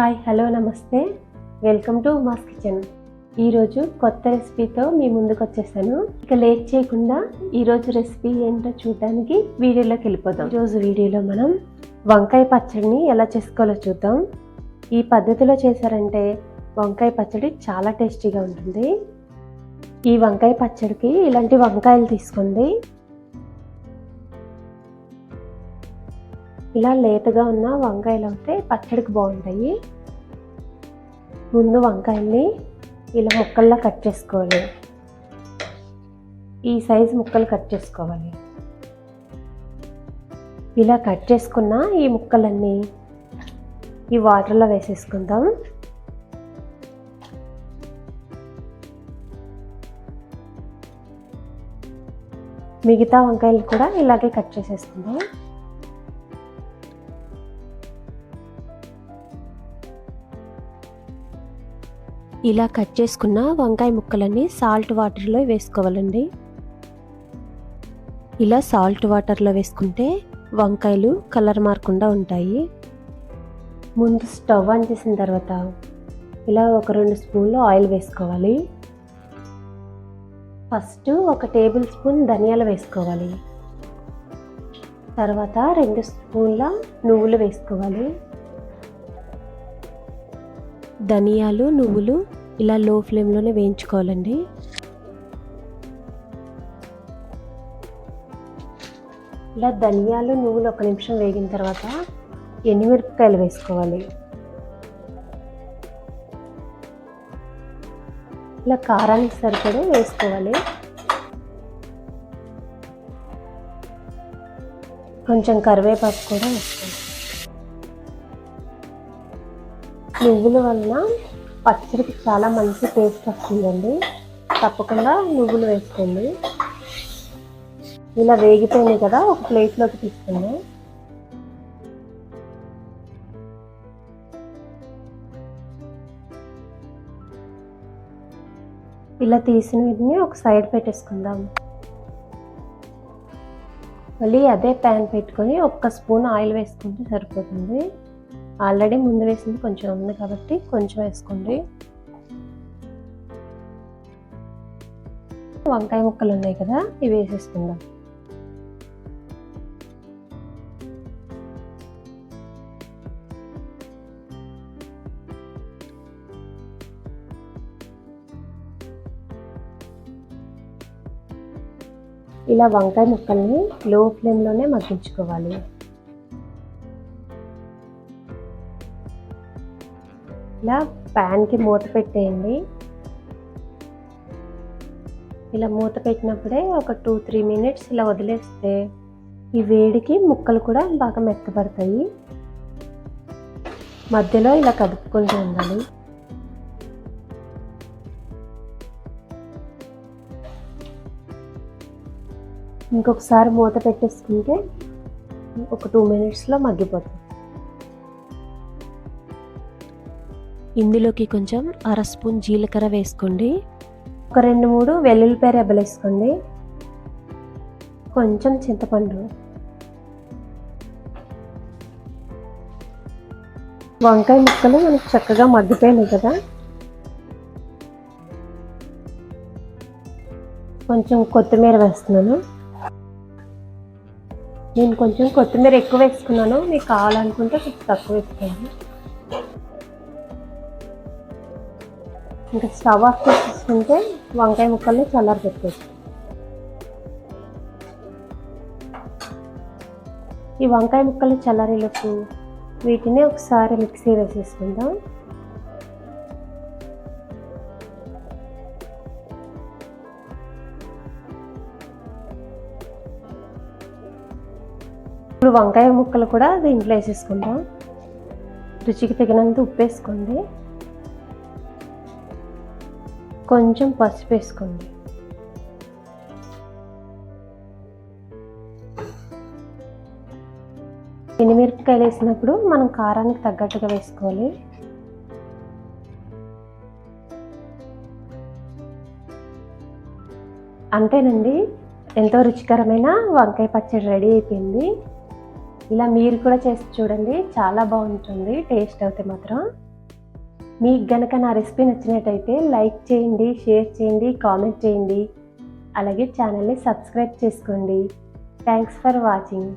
Hi hello నమస్తే. Welcome to mass kitchen. ఈరోజు కొత్త రెసిపీతో మీ ముందుకు వచ్చేసాను. ఇక లేట్ చేయకుండా ఈరోజు రెసిపీ ఏంటో చూడడానికి వీడియోలోకి వెళ్ళిపోదాం. ఈరోజు వీడియోలో మనం వంకాయ పచ్చడిని ఎలా చేసుకోవాలో చూద్దాం. ఈ పద్ధతిలో చేశారంటే వంకాయ పచ్చడి చాలా టేస్టీగా ఉంటుంది. ఈ వంకాయ పచ్చడికి ఇలాంటి వంకాయలు తీసుకోండి. ఇలా లేతగా ఉన్న వంకాయలు అయితే పచ్చడికి బాగుంటాయి. ముందు వంకాయల్ని ఇలా ముక్కల్లా కట్ చేసుకోవాలి. ఈ సైజు ముక్కలు కట్ చేసుకోవాలి. ఇలా కట్ చేసుకున్న ఈ ముక్కలన్నీ ఈ వాటర్లో వేసేసుకుందాం. మిగతా వంకాయలు కూడా ఇలాగే కట్ చేసేసుకుందాం. ఇలా కట్ చేసుకున్న వంకాయ ముక్కలన్నీ సాల్ట్ వాటర్లో వేసుకోవాలండి. ఇలా సాల్ట్ వాటర్లో వేసుకుంటే వంకాయలు కలర్ మారకుండా ఉంటాయి. ముందు స్టవ్ ఆన్ చేసిన తర్వాత ఇలా ఒక రెండు స్పూన్లు ఆయిల్ వేసుకోవాలి. ఫస్ట్ ఒక టేబుల్ స్పూన్ ధనియాలు వేసుకోవాలి. తర్వాత రెండు స్పూన్ల నువ్వులు వేసుకోవాలి. ధనియాలు నువ్వులు ఇలా లో ఫ్లేమ్లోనే వేయించుకోవాలండి. ఇలా ధనియాలు నువ్వులు ఒక నిమిషం వేగిన తర్వాత ఎండుమిరపకాయలు వేసుకోవాలి. ఇలా కారానికి సరిపడే వేసుకోవాలి. కొంచెం కరివేపాకు కూడా వేసుకోవాలి. నువ్వుల వలన పచ్చడికి చాలా మంచి టేస్ట్ వస్తుందండి. తప్పకుండా నువ్వులు వేసుకోండి. ఇలా వేగిపోయినాయి కదా ఒక ప్లేట్లోకి తీసుకుందాం. ఇలా తీసిన వీటిని ఒక సైడ్ పెట్టేసుకుందాం. మళ్ళీ అదే ప్యాన్ పెట్టుకొని ఒక్క స్పూన్ ఆయిల్ వేసుకుంటే సరిపోతుంది. ఆల్రెడీ ముందు వేసింది కొంచెం ఉంది కాబట్టి కొంచెం వేసుకోండి. వంకాయ ముక్కలు ఉన్నాయి కదా ఇవి వేసేసుకుందాం. ఇలా వంకాయ ముక్కల్ని లో ఫ్లేమ్లోనే మగ్గించుకోవాలి. ఇలా ప్యాన్కి మూత పెట్టేయండి. ఇలా మూత పెట్టినప్పుడే ఒక టూ త్రీ మినిట్స్ ఇలా వదిలేస్తే ఈ వేడికి ముక్కలు కూడా బాగా మెత్తపడతాయి మధ్యలో ఇలా కదుపుకుంటూ ఉండాలి. ఇంకొకసారి మూత పెట్టేసుకుంటే ఒక టూ మినిట్స్లో మగ్గిపోతుంది. ఇందులోకి కొంచెం అర స్పూన్ జీలకర్ర వేసుకోండి. ఒక రెండు మూడు వెల్లుల్లిపాయ రెబ్బలు వేసుకోండి. కొంచెం చింతపండు. వంకాయ ముక్కలు మనకు చక్కగా మగ్గిపోయినాయి కదా. కొంచెం కొత్తిమీర వేస్తున్నాను. నేను కొంచెం కొత్తిమీర ఎక్కువ వేసుకున్నాను. మీకు కావాలనుకుంటే కొంచెం తక్కువ వేసుకోండి. ఇంకా స్టవ్ ఆఫ్ చేసుకుంటే వంకాయ ముక్కల్ని చల్లారి పెట్టేసి. ఈ వంకాయ ముక్కలు చల్లారేలోపు వీటిని ఒకసారి మిక్సీ వేసేసుకుందాం ఇప్పుడు వంకాయ ముక్కలు కూడా దీంట్లో వేసేసుకుందాం. రుచికి తగినంత ఉప్పు వేసుకోండి. కొంచెం పసుపు వేసుకోండి. ఎండుమిరపకాయలు వేసినప్పుడు మనం కారానికి తగ్గట్టుగా వేసుకోవాలి. అంతేనండి ఎంతో రుచికరమైన వంకాయ పచ్చడి రెడీ అయిపోయింది. ఇలా మీరు కూడా చేసి చూడండి చాలా బాగుంటుంది టేస్ట్ అయితే మాత్రం. మీకు గనక నా రెసిపీ నచ్చినట్టయితే లైక్ చేయండి షేర్ చేయండి కామెంట్ చేయండి. అలాగే ఛానల్ని సబ్స్క్రైబ్ చేసుకోండి. Thanks for watching.